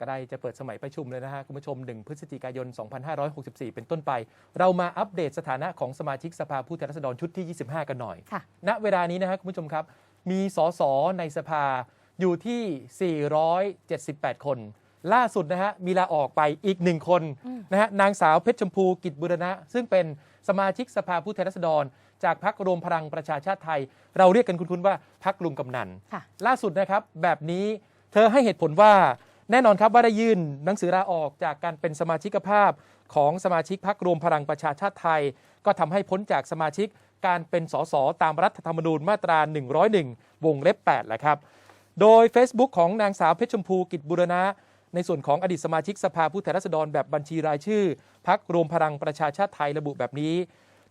ก็ได้จะเปิดสมัยประชุมเลยนะฮะคุณผู้ชม 1 พฤศจิกายน 2564 เป็นต้นไป เรามาอัปเดตสถานะของสมาชิกสภาผู้แทนราษฎรชุดที่ 25 กันหน่อยค่ะณเวลานี้นะฮะคุณผู้ชมครับ มีสสในสภาอยู่ที่ 478 คน ล่าสุดนะฮะมีลาออกไปอีกหนึ่งคนอืมนะฮะนางสาวเพชรชมพูกิจบุรณะ ซึ่งเป็นสมาชิกสภาผู้แทนราษฎรจากพรรครวมพลังประชาชาติไทย เราเรียกกันคุ้นๆว่าพรรคลุงกำนันค่ะล่าสุดนะครับแบบนี้เธอให้เหตุผลว่า แน่นอนครับว่าได้ยื่นหนังสือลาออกจากการเป็นสมาชิกภาพของสมาชิกพรรครวมพลังประชาชาติไทย ก็ทำให้พ้นจากสมาชิกการเป็นสสตามรัฐธรรมนูญมาตรา 101 วงเล็บ8แหละครับ โดย Facebook ของนางสาวเพชรชมพูกิจบุรณะ ในส่วนของอดีตสมาชิกสภาผู้แทนราษฎรแบบบัญชีรายชื่อ พักรวมพลังประชาชาติไทยระบุแบบนี้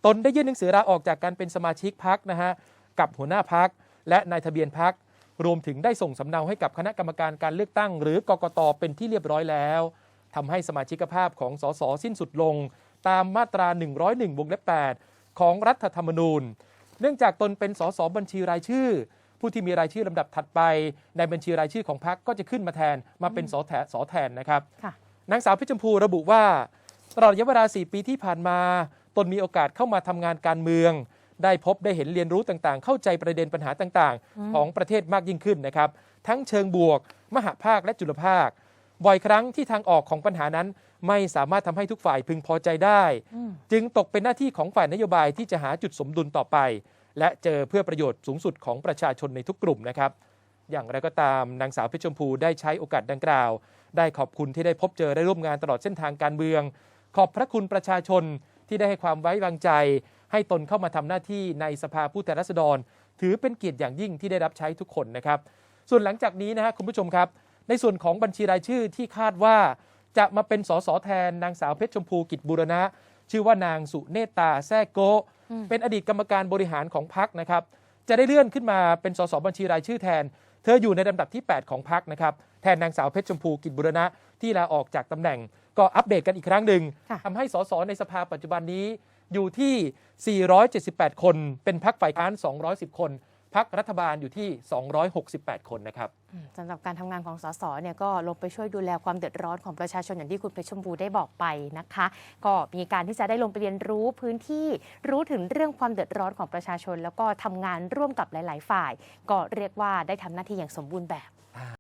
ตนได้ยื่นหนังสือลาออกจากการเป็นสมาชิกพักนะฮะกับหัวหน้าพักและนายทะเบียนพัก รวมถึงได้ส่งสำเนาให้กับคณะกรรมการการเลือกตั้ง หรือกกตเป็นที่เรียบร้อยแล้วทำให้สมาชิกภาพของสสสิ้นสุดลง ตามมาตรา 101 วงเล็บ 8 ของรัฐธรรมนูญ เนื่องจากตนเป็นสสบัญชีรายชื่อ ผู้ที่มีรายชื่อลำดับถัดไป ในบัญชีรายชื่อของพรรคก็จะขึ้นมาแทนมาเป็นสแทสแทนนะครับค่ะนางสาวเพชรชมพูระบุว่าตลอดระยะเวลา 4 ปีที่ผ่านมา ตนมีโอกาสเข้ามาทำงานการเมือง ได้พบได้เห็นเรียนรู้ต่างๆ เข้าใจประเด็นปัญหาต่างอืมๆของประเทศมากยิ่งขึ้นนะครับ ทั้งเชิงบวก มหภาคและจุลภาค บ่อยครั้งที่ทางออกของปัญหานั้น ไม่สามารถทำให้ทุกฝ่ายพึงพอใจได้อืมจึงตกเป็นหน้าที่ของฝ่ายนโยบายที่จะหาจุดสมดุลต่อไป และเจอเพื่อประโยชน์สูงสุดของประชาชนในทุกกลุ่มนะครับ อย่างไรก็ตามนางสาวเพชรชมพูได้ใช้โอกาสดังกล่าว ได้ขอบคุณที่ได้พบเจอได้ร่วมงานตลอดเส้นทางการเมือง ขอบพระคุณประชาชนที่ได้ให้ความไว้วางใจ ให้ตนเข้ามาทำหน้าที่ในสภาผู้แทนราษฎร ถือเป็นเกียรติอย่างยิ่งที่ได้รับใช้ทุกคนนะครับ ส่วนหลังจากนี้นะฮะคุณผู้ชมครับ ในส่วนของบัญชีรายชื่อที่คาดว่า จะมาเป็นสสแทนนางสาวเพชรชมพูกิจบุรณะ ชื่อว่านางสุเนตตาแซ่โกะอืมเป็นอดีตกรรมการบริหารของพักนะครับจะได้เลื่อนขึ้นมาเป็นสสบัญชีรายชื่อแทน เธออยู่ในลำดับที่ 8 ของพักนะครับ แทนนางสาวเพชรชมพูกิจบุรณะที่ลาออกจากตำแหน่ง ก็อัปเดตกันอีกครั้งหนึ่งค่ะทำให้สสในสภาปัจจุบันนี้ อยู่ที่ 478 คนเป็นพักฝ่ายค้าน 210 คนพักรัฐบาลอยู่ที่ 268 คนนะครับสำหรับการทำงานของสสเนี่ยก็ลงไปช่วยดูแลความเดือดร้อนของประชาชนอย่างที่คุณเพชรชมพูได้บอกไปนะคะ ก็มีการที่จะได้ลงไปเรียนรู้พื้นที่รู้ถึงเรื่องความเดือดร้อนของประชาชน แล้วก็ทำงานร่วมกับหลาย ๆ ฝ่าย ก็เรียกว่าได้ทำหน้าที่อย่างสมบูรณ์แบบ